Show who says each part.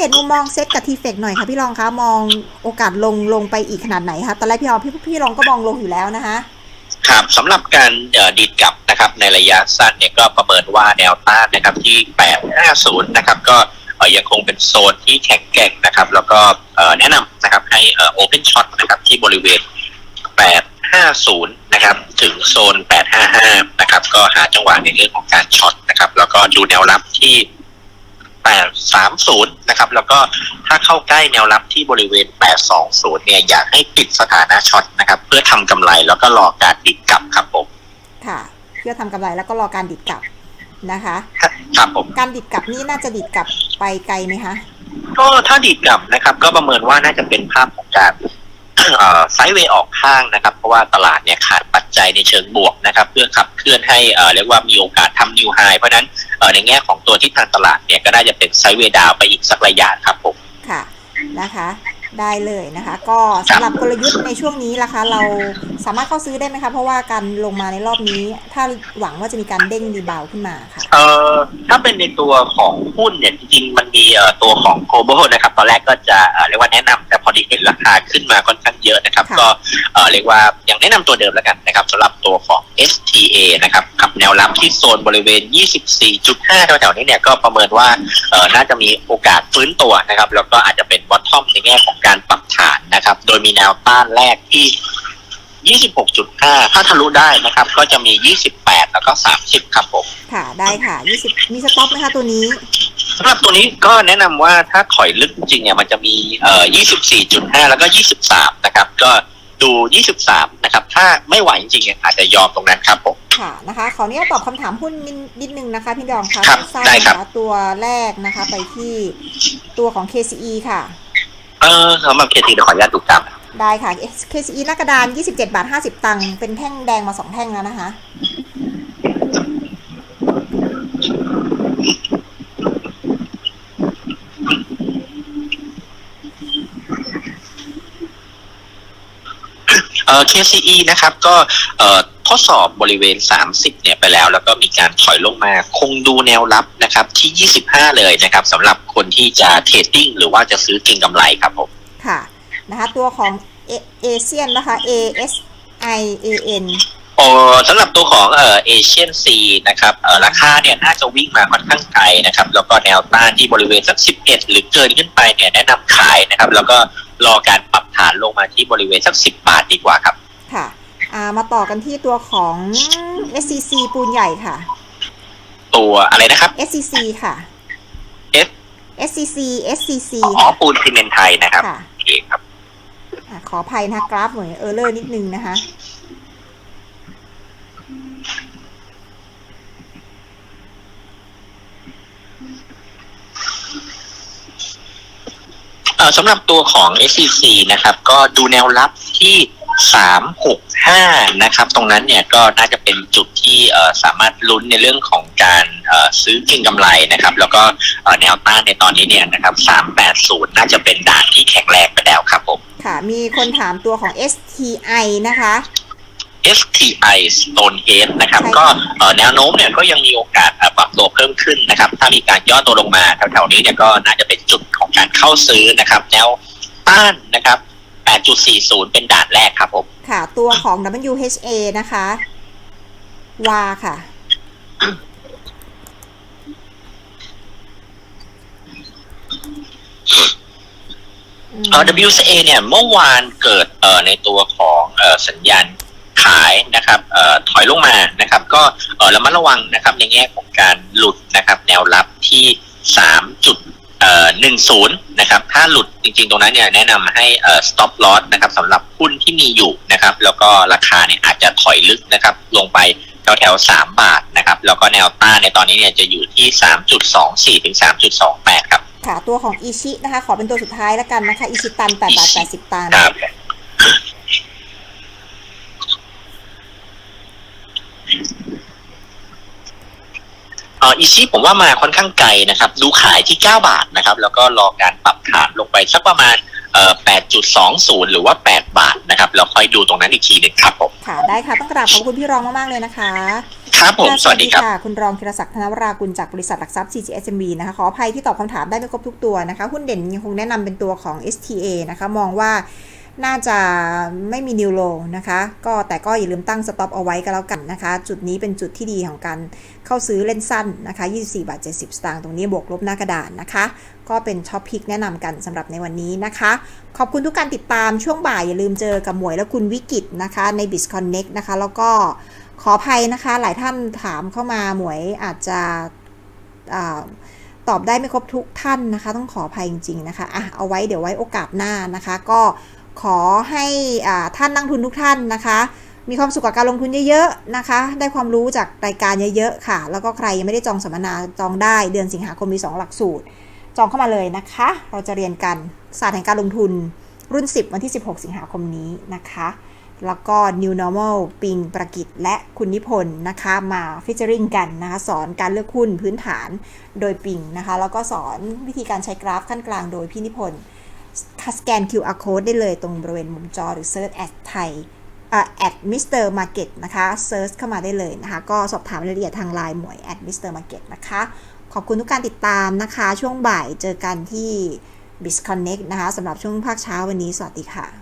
Speaker 1: เดตมุมมองเซตกับทีเฟกหน่อยค่ะพี่รองคะมองโอกาสลงลงไปอีกขนาดไหนคะตอนแรกพี่รองพี่พี่รองก็มองลงอยู่แล้วนะคะ
Speaker 2: ครับสำหรับการดีดกลับนะครับในระยะสั้นเนี่ยก็ประเมินว่าแนวต้านนะครับที่ 850 นะครับก็ยังคงเป็นโซนที่แข็งแกร่งนะครับ แล้วก็แนะนำนะครับให้โอเพนช็อตนะครับที่บริเวณ 850 นะครับถึงโซน 855 นะครับก็หาจังหวะในเรื่องของการช็อตนะครับแล้วก็ดูแนวรับที่ 830นะครับ แล้วก็ถ้าเข้าใกล้แนวรับที่บริเวณ820เนี่ยอยากให้ปิดสถานะช็อตนะครับ เพื่อทำกำไรแล้วก็รอการดิดกลับครับผม
Speaker 1: ค่ะ เพื่อทำกำไรแล้วก็รอการดิดกลับนะคะ
Speaker 2: ครับผม
Speaker 1: การดิดกลับนี่น่าจะดิดกลับไปไกลไหมคะ
Speaker 2: ก็ถ้าดีดกลับนะครับ ก็ประเมินว่าน่าจะเป็นภาพของการเอ่อไซด์เวย์ออกข้างนะครับ เพราะว่าตลาดเนี่ยขาดปัจจัยในเชิงบวกนะครับ เพื่อขับเคลื่อนให้เอ่อเรียกว่ามีโอกาสทำนิวไฮเพราะฉะนั้นเอ่อ ในแง่ของตัวที่ทางตลาดเนี่ยก็น่าจะเป็นไซด์เวย์ดาวไปอีกสักระยะครับผม
Speaker 1: ค่ะนะคะได้เลยนะคะ ก็สำหรับกลยุทธ์ในช่วงนี้ล่ะคะเราสามารถเข้าซื้อได้ไหมคะเพราะว่าการลงมาในรอบนี้ ถ้าหวังว่าจะมีการเด้งรีบาวด์ขึ้นมาค่ะ
Speaker 2: เอ่อถ้าเป็นในตัวของหุ้นเนี่ยจริงๆมันมีเอ่อตัวของ global นะครับ ตอนแรกก็จะเอ่อเรียกว่าแนะนำแต่ พอดีเห็นราคาขึ้นมาค่อนข้างเยอะนะครับ
Speaker 1: ค่ะ
Speaker 2: ก็เอ่อเรียกว่ายังแนะนำตัวเดิมแล้วกันนะครับสำหรับตัวของ STA นะครับกับแนวรับที่โซนบริเวณ 24.5 แถวๆนี้เนี่ยก็ประเมินว่าเอ่อน่าจะมีโอกาสฟื้นตัวนะครับ แล้วก็อาจจะเป็น bottom ในแง่ของการปรับฐานนะครับ โดยมีแนวต้านแรกที่26.5 ถ้าทะลุได้นะครับ ก็จะมี 28 แล้วก็ 30 ครับผม
Speaker 1: ค่ะ ได้ค่ะ 20 มีสต็อปไหมคะตัวนี้
Speaker 2: สำหรับตัวนี้ก็แนะนำว่าถ้าถอยลึกจริงๆเนี่ยมันจะมีเอ่อ24.5 แล้วก็ 23 นะครับ ก็ดู 23 นะครับ ถ้าไม่ไหวจริงๆเนี่ยอาจจะยอมตรงนั้นครับผม
Speaker 1: ค่ะนะคะขออนุญาตตอบคำถามหุ้นนิดนิดนึงนะคะพี่ดองคะ
Speaker 2: ครับ
Speaker 1: สั้น
Speaker 2: ได้
Speaker 1: ๆ
Speaker 2: ครับ
Speaker 1: นะคะตัวแรกนะคะไปที่ตัวของ KCE ค่ะ
Speaker 2: เออสำหรับเคทีเดี๋ยวขออนุญาตดูตาม
Speaker 1: ได้ค่ะ KCE หน้ากระดาน 27 บาท 50 ตังค์เป็นแท่งแดงมา 2 แท่งแล้วนะคะ
Speaker 2: เอ่อ KCE นะครับก็เอ่อทดสอบบริเวณ 30 เนี่ยไปแล้ว แล้วก็มีการถอยลงมาคงดูแนวรับนะครับที่ 25 เลยนะครับสำหรับคนที่จะเทรดดิ้งหรือว่าจะซื้อเก็งกำไรครับผม
Speaker 1: ค่ะนะคะตัวของเอเชียนนะคะ A S I A N
Speaker 2: สำหรับตัวของเอ่อเอเชียนซีนะครับเอ่อราคาเนี่ยน่าจะวิ่งมาค่อนข้างไกลนะครับ แล้วก็แนวต้านที่บริเวณสัก 11 หรือเกินขึ้นไปเนี่ยแนะนำขายนะครับ แล้วก็รอการปรับฐานลงมาที่บริเวณสัก 10 บาทดีกว่าครับ
Speaker 1: ค่ะอ่ามาต่อกันที่ตัวของ SCC ปูนใหญ่ค่ะ
Speaker 2: ตัวอะไรนะครับ
Speaker 1: SCC ค่ะ
Speaker 2: S
Speaker 1: SCC SCC
Speaker 2: อ๋อปูนซีเมนต์ไทยนะครับ
Speaker 1: ค่ะ
Speaker 2: โอเคครับ
Speaker 1: อะขออภัยนะคะกราฟเหมือนเออร์เลอร์นิดนึงนะคะ
Speaker 2: เอ่อสำหรับตัวของ SCC นะครับ ก็ดูแนวรับที่ 365 นะครับ ตรงนั้นเนี่ยก็น่าจะเป็นจุดที่เอ่อสามารถลุ้นในเรื่องของการเอ่อซื้อเก็งกำไรนะครับ แล้วก็เอ่อแนวต้านในตอนนี้เนี่ยนะครับ 380 น่าจะเป็นด่านที่แข็งแรงไปแล้วครับผม
Speaker 1: ค่ะ มีคนถามตัวของ STI นะคะ
Speaker 2: STI Stonehead นะครับ
Speaker 1: ใช่ค่ะ
Speaker 2: ก็เอ่อแนวโน้มเนี่ยก็ยังมีโอกาสเอ่อปรับตัวเพิ่มขึ้นนะครับ ถ้ามีการย่อตัวลงมาแถวๆนี้เนี่ยก็น่าจะเป็นจุดของการเข้าซื้อนะครับ แนวต้านนะครับ 8.40 เป็นด่านแรกครับผม
Speaker 1: ค่ะ ตัวของ WHA นะคะวาค่ะ
Speaker 2: เอ่อ WCA เนี่ยเมื่อวานเกิดเอ่อในตัวของเอ่อสัญญาณขายนะครับเอ่อถอยลงมานะครับ ก็เอ่อระมัดระวังนะครับในแง่ของการหลุดนะครับ แนวรับที่3จุดเอ่อ10นะครับถ้าหลุดจริงๆตรงนั้นเนี่ยแนะนำให้เอ่อ stop loss นะครับสำหรับหุ้นที่มีอยู่นะครับ แล้วก็ราคาเนี่ยอาจจะถอยลึกนะครับ ลงไปแถวแถวๆ3บาทนะครับ แล้วก็แนวต้านในตอนนี้เนี่ยจะอยู่ที่3.24ถึง3.28ครับ
Speaker 1: ค่ะตัวของอิชินะคะ ขอเป็นตัวสุดท้ายแล้วกันนะคะ อิชิตัน8บาท80ตังค์
Speaker 2: ครับ เอ่ออีชิผมว่ามาค่อนข้างไกลนะครับ ดูขายที่ 9 บาทนะครับ แล้วก็รอการปรับฐานลงไปสักประมาณเอ่อ8.20 หรือว่า 8 บาทนะครับแล้วค่อยดูตรงนั้นอีกทีหนึ่งครับผม
Speaker 1: ค่ะได้ค่ะ ต้องกราบขอบคุณพี่รองมาก ๆ เลยนะคะ
Speaker 2: ครับผม
Speaker 1: ค่ะ
Speaker 2: สวัสดีครับ
Speaker 1: ค่ะคุณรองธีรศักดิ์ธนวรากุลจากบริษัทหลักทรัพย์ CGSMB นะคะขออภัยที่ตอบคำถามได้ไม่ครบทุกตัวนะคะ หุ้นเด่นยังคงแนะนำเป็นตัวของ STA นะคะ มองว่า น่าจะไม่มีนิวโลนะคะ ก็แต่ก็อย่าลืมตั้งสต็อปเอาไว้ก็แล้วกันนะคะ จุดนี้เป็นจุดที่ดีของการเข้าซื้อเล่นสั้นนะคะ 24 บาท 70 สตางค์ตรงนี้บวกลบหน้ากระดานนะคะ ก็เป็นท็อปพิกแนะนำกันสำหรับในวันนี้นะคะ ขอบคุณทุกการติดตามช่วงบ่ายอย่าลืมเจอกับหมวยและคุณวิกิตนะคะใน BizConnect นะคะ แล้วก็ขออภัยนะคะ หลายท่านถามเข้ามาหมวยอาจจะตอบได้ไม่ครบทุกท่านนะคะ ต้องขออภัยจริงๆนะคะอะเอาไว้เดี๋ยวไว้โอกาสหน้านะคะ ก็ ขอให้ท่านนักทุนทุกท่านนะคะ มีความสุขกับการลงทุนเยอะๆนะคะ ได้ความรู้จากรายการเยอะๆค่ะ แล้วก็ใครยังไม่ได้จองสัมมนาจองได้เดือนสิงหาคมมี 2 หลักสูตร จองเข้ามาเลยนะคะ เราจะเรียนกันศาสตร์แห่งการลงทุนรุ่น 10 วันที่ 16 สิงหาคมนี้นะคะ แล้วก็ New Normal ปิงประกิตและคุณนิพนธ์นะคะมาฟิชเจอริงกันนะคะ สอนการเลือกหุ้นพื้นฐานโดยปิงนะคะ แล้วก็สอนวิธีการใช้กราฟขั้นกลางโดยพี่นิพนธ์ สแกน QR code ได้เลยตรงบริเวณมุมจอหรือ Search at ไทยอ่อ at Mr. Market นะคะ Search เข้ามาได้เลยนะคะ ก็สอบถามรายละเอียดทางไลน์หมวย at Mr. Market นะคะ ขอบคุณทุกการติดตามนะคะ ช่วงบ่ายเจอกันที่ BizConnect นะคะสำหรับช่วงภาคเช้าวันนี้ สวัสดีค่ะ